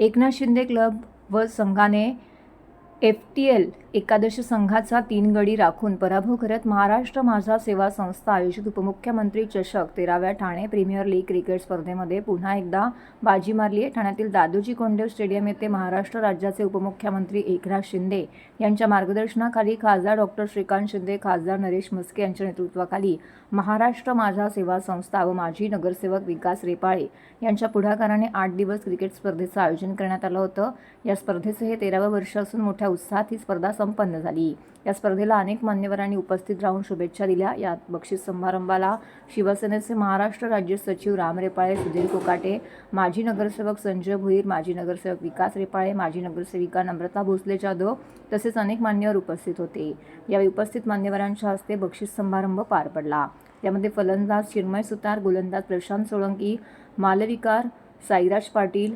Eknath Shinde club व संघाने F T L एकादश संघाचा तीन गडी राखून पराभव करत महाराष्ट्र माझा सेवा संस्था आयोजित उपमुख्यमंत्री चषक तेराव्या ठाणे प्रीमियर लीग क्रिकेट स्पर्धेमध्ये पुन्हा एकदा बाजी मारली आहे. ठाण्यातील दादोजी कोंडेव स्टेडियम येथे महाराष्ट्र राज्याचे उपमुख्यमंत्री एकनाथ शिंदे यांच्या मार्गदर्शनाखाली खासदार डॉक्टर श्रीकांत शिंदे खासदार नरेश म्हस्के यांच्या नेतृत्वाखाली महाराष्ट्र माझा सेवा संस्था व माजी नगरसेवक विकास रेपाळे यांच्या पुढाकाराने आठ दिवस क्रिकेट स्पर्धेचं आयोजन करण्यात आलं होतं. या स्पर्धेचं हे तेरावं वर्ष असून मोठ्या उत्साहात ही स्पर्धा संपन्न झाली. या स्पर्धेला अनेक मान्यवरांनी उपस्थित राहून शुभेच्छा दिल्या. या बक्षीस समारंभाला शिवसेनेचे महाराष्ट्र राज्य सचिव राम रेपाळे सुधीर कोकाटे माजी नगरसेवक संजय भुईर माजी नगरसेवक विकास रेपाळे माजी नगरसेविका नम्रता भोसले जाधव तसेच अनेक मान्यवर उपस्थित होते. यावेळी उपस्थित मान्यवरांच्या हस्ते बक्षीस समारंभ पार पडला. यामध्ये फलंदाज चिन्मय सुतार गोलंदाज प्रशांत सोळंकी मालविकार साईराज पाटील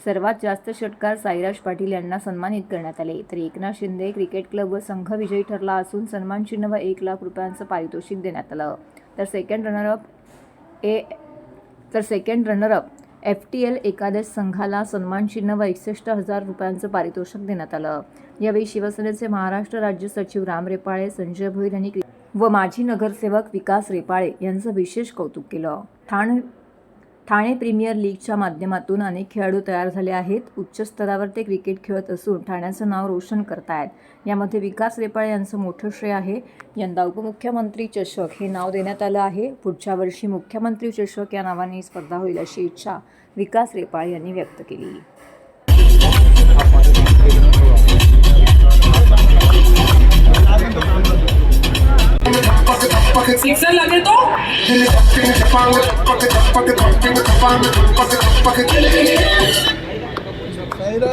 सर्वात जास्त षटकार साईराज पाटील यांना सन्मानित करण्यात आले. तर एकनाथ शिंदे क्रिकेट क्लब व संघ विजयी ठरला असून सन्मान चिन्ह व एक लाख रुपयांचं पारितोषिक देण्यात आलं. तर सेकंड रनरअप ए तर second runner up F T L एकादश संघाला सन्मान चिन्ह व एकसष्ट हजार रुपयांचं पारितोषिक देण्यात आलं. यावेळी शिवसेनेचे महाराष्ट्र राज्य सचिव राम रेपाळे संजय भोईर यांनी व माजी नगरसेवक विकास रेपाळे यांचं विशेष कौतुक केलं. ठाणे ठाणे प्रीमियर लीगच्या माध्यमातून अनेक खेळाडू तयार झाले आहेत. उच्च स्तरावर ते क्रिकेट खेळत असून ठाण्याचं नाव रोशन करतायत. यामध्ये विकास रेपाळे यांचं मोठं श्रेय आहे. यंदा उपमुख्यमंत्री चषक हे नाव देण्यात आलं आहे. पुढच्या वर्षी मुख्यमंत्री चषक या नावाने ही स्पर्धा होईल अशी इच्छा विकास रेपाळे यांनी व्यक्त केली. सिक्सर लगे तो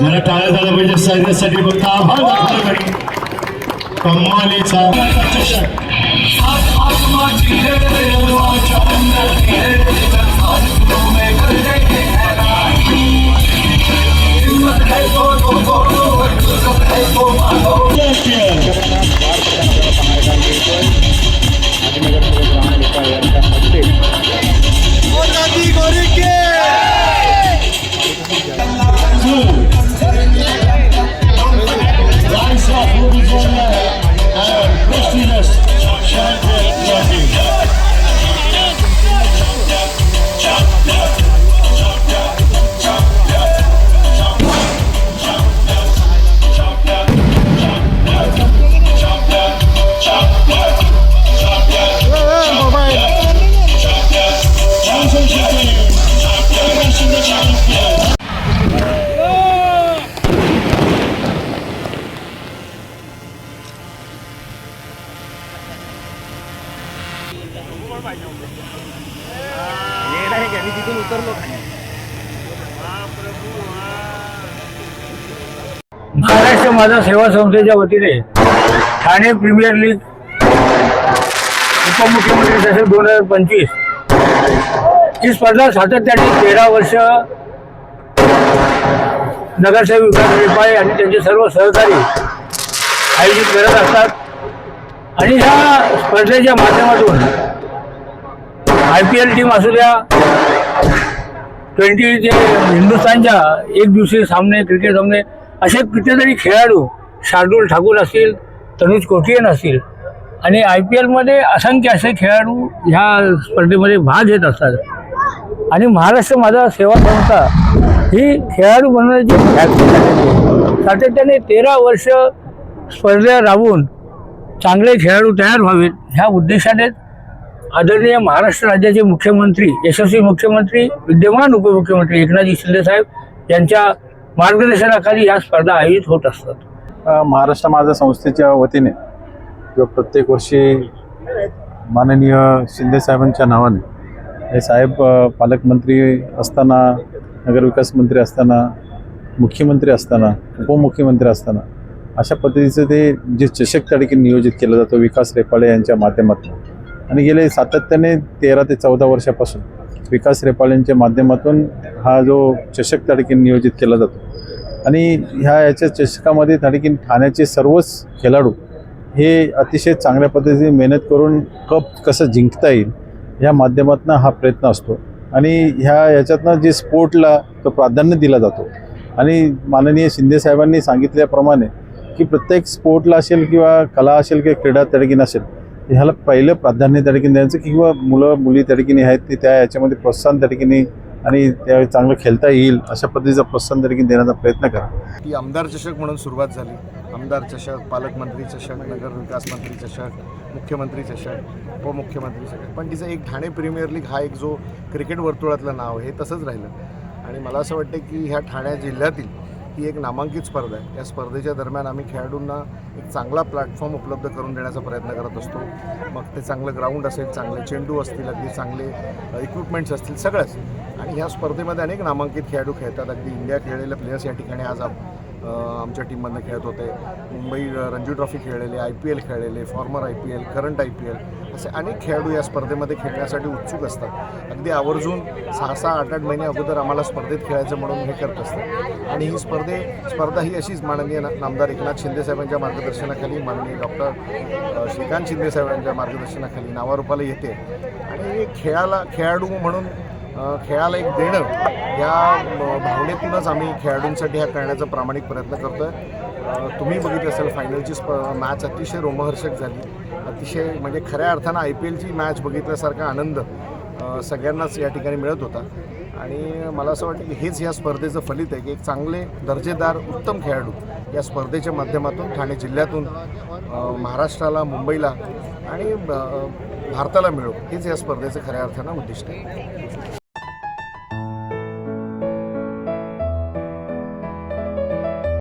मला टाळ्या झाला पाहिजे सैन्यासाठी फक्त आभार कमालीचा महाराष्ट्र माझा सेवा संस्थेच्या वतीने ठाणे प्रीमियर लीग उपमुख्यमंत्री तसेच दोन हजार पंचवीस ही स्पर्धा सातत्याने तेरा वर्ष नगरसेवक विकास रेपाळे आणि त्यांचे सर्व सहकारी आयोजित करत असतात. आणि ह्या स्पर्धेच्या माध्यमातून आय पी एल टीम असू द्या ट्वेंटी जे हिंदुस्थानच्या एक दिवसीय सामने क्रिकेट सामने असे कितीतरी खेळाडू शार्दूल ठाकूर असतील तनुज कोटियन असतील आणि आय पी एलमध्ये असंख्य असे खेळाडू ह्या स्पर्धेमध्ये भाग घेत असतात. आणि महाराष्ट्र माझा सेवा संस्था ही खेळाडू बनवण्याची फॅक्टरी सातत्याने तेरा वर्ष स्पर्धा राबवून चांगले खेळाडू तयार व्हावेत ह्या उद्देशानेच आदरणीय महाराष्ट्र राज्याचे मुख्यमंत्री यशस्वी मुख्यमंत्री विद्यमान उपमुख्यमंत्री एकनाथजी शिंदे साहेब यांच्या मार्गदर्शनाखाली या स्पर्धा आयोजित होत असतात. महाराष्ट्र माझा संस्थेच्या वतीने जो प्रत्येक वर्षी माननीय शिंदे साहेबांच्या नावाने हे साहेब पालकमंत्री असताना नगरविकास मंत्री असताना मुख्यमंत्री असताना उपमुख्यमंत्री असताना अशा पद्धतीचं ते जे चषक तडके नियोजित केलं जातं विकास रेपाळे यांच्या माध्यमातून. आणि गेले सातत्याने तेरा ते चौदा वर्षापासून विकास रेपाळेंच्या माध्यमातून हा जो चषक त्या नियोजित केला जातो. आणि ह्या याच्या चषकामध्ये त्या ठाण्याचे सर्वच खेळाडू हे अतिशय चांगल्या पद्धतीने मेहनत करून कप कसं जिंकता येईल ह्या माध्यमातून हा प्रयत्न असतो. आणि ह्या याच्यातनं जे स्पोर्टला तो प्राधान्य दिला जातो. आणि माननीय शिंदेसाहेबांनी सांगितल्याप्रमाणे की प्रत्येक स्पोर्टला असेल किंवा कला असेल किंवा क्रीडा तडकीन असेल ह्याला पहिलं प्राधान्य त्या ठिकाणी द्यायचं किंवा मुलं मुली त्या ठिकाणी आहेत ते त्या याच्यामध्ये प्रोत्साहन त्या ठिकाणी आणि त्या चांगलं खेळता येईल अशा पद्धतीचं प्रोत्साहन त्या ठिकाणी देण्याचा प्रयत्न करा. ती आमदार चषक म्हणून सुरुवात झाली. आमदार चषक पालकमंत्री चषक नगर विकास मंत्री चषक मुख्यमंत्री चषक उपमुख्यमंत्री चषक. पण तिचं एक ठाणे प्रीमियर लीग हा एक जो क्रिकेट वर्तुळातलं नाव हे तसंच राहिलं. आणि मला असं वाटतं की ह्या ठाणे जिल्ह्यातील ही एक नामांकित स्पर्धा आहे. या स्पर्धेच्या दरम्यान आम्ही खेळाडूंना एक चांगला प्लॅटफॉर्म उपलब्ध करून देण्याचा प्रयत्न करत असतो. मग ते चांगलं ग्राउंड असेल चांगले चेंडू असतील अगदी चांगले इक्विपमेंट्स असतील सगळंच आणि ह्या स्पर्धेमध्ये अनेक नामांकित खेळाडू खेळतात. अगदी इंडिया खेळलेले प्लेयर्स या ठिकाणी आज आमच्या टीममधनं खेळत होते. मुंबई रणजी ट्रॉफी खेळलेले आय पी एल खेळलेले former I P L current I P L असे अनेक खेळाडू या स्पर्धेमध्ये खेळण्यासाठी उत्सुक असतात. अगदी आवर्जून सहा सहा आठ आठ महिने अगोदर आम्हाला स्पर्धेत खेळायचं म्हणून हे करत असतात. आणि ही स्पर्धे स्पर्धा ही अशीच माननीय ना- नामदार एकनाथ शिंदे साहेबांच्या मार्गदर्शनाखाली माननीय डॉक्टर श्रीकांत शिंदे साहेबांच्या मार्गदर्शनाखाली नावारूपाला येते. आणि खेळाला खेळाडू म्हणून खेळाला एक देणं या भावनेतूनच आम्ही खेळाडूंसाठी हा करण्याचा प्रामाणिक प्रयत्न करतो आहे तुम्ही बघितलं असेल फायनलची स्प मॅच अतिशय रोमहर्षक झाली. अतिशय म्हणजे खऱ्या अर्थानं आय पी एलची मॅच बघितल्यासारखा आनंद सगळ्यांनाच या ठिकाणी मिळत होता. आणि मला असं वाटतं की हेच या स्पर्धेचं फलित आहे की एक चांगले दर्जेदार उत्तम खेळाडू या स्पर्धेच्या माध्यमातून ठाणे जिल्ह्यातून महाराष्ट्राला मुंबईला आणि भारताला मिळो. हेच या स्पर्धेचं खऱ्या अर्थानं उद्दिष्ट आहे.